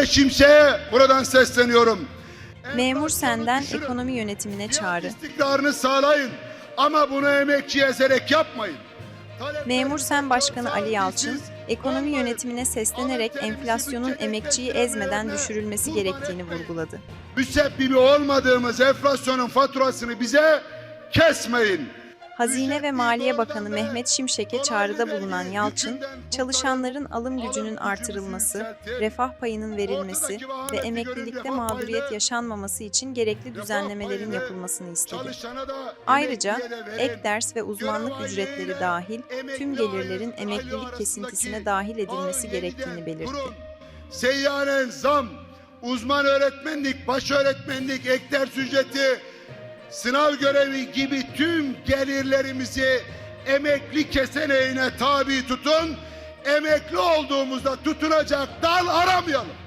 Mehmet Şimşek'e buradan sesleniyorum. Memur senden Düşürün. ekonomi yönetimine çağrı. istikrarını sağlayın ama bunu emekçiye ezerek yapmayın. Memur Sen Başkanı Ali Yalçın, ekonomi yönetimine seslenerek enflasyonun emekçiyi ezmeden düşürülmesi gerektiğini vurguladı. müsebbibi olmadığımız enflasyonun faturasını bize kesmeyin. Hazine ve Maliye Bakanı Mehmet Şimşek'e çağrıda bulunan Yalçın, çalışanların alım gücünün artırılması, refah payının verilmesi ve emeklilikte mağduriyet yaşanmaması için gerekli düzenlemelerin yapılmasını istedi. Ayrıca ek ders ve uzmanlık ücretleri dahil tüm gelirlerin emeklilik kesintisine dahil edilmesi gerektiğini belirtti. Seyyanen zam, uzman öğretmenlik, baş öğretmenlik, ek ders ücreti, sınav görevi gibi tüm gelirlerimizi emekli keseneğine tabi tutun. Emekli olduğumuzda tutunacak dal aramayalım.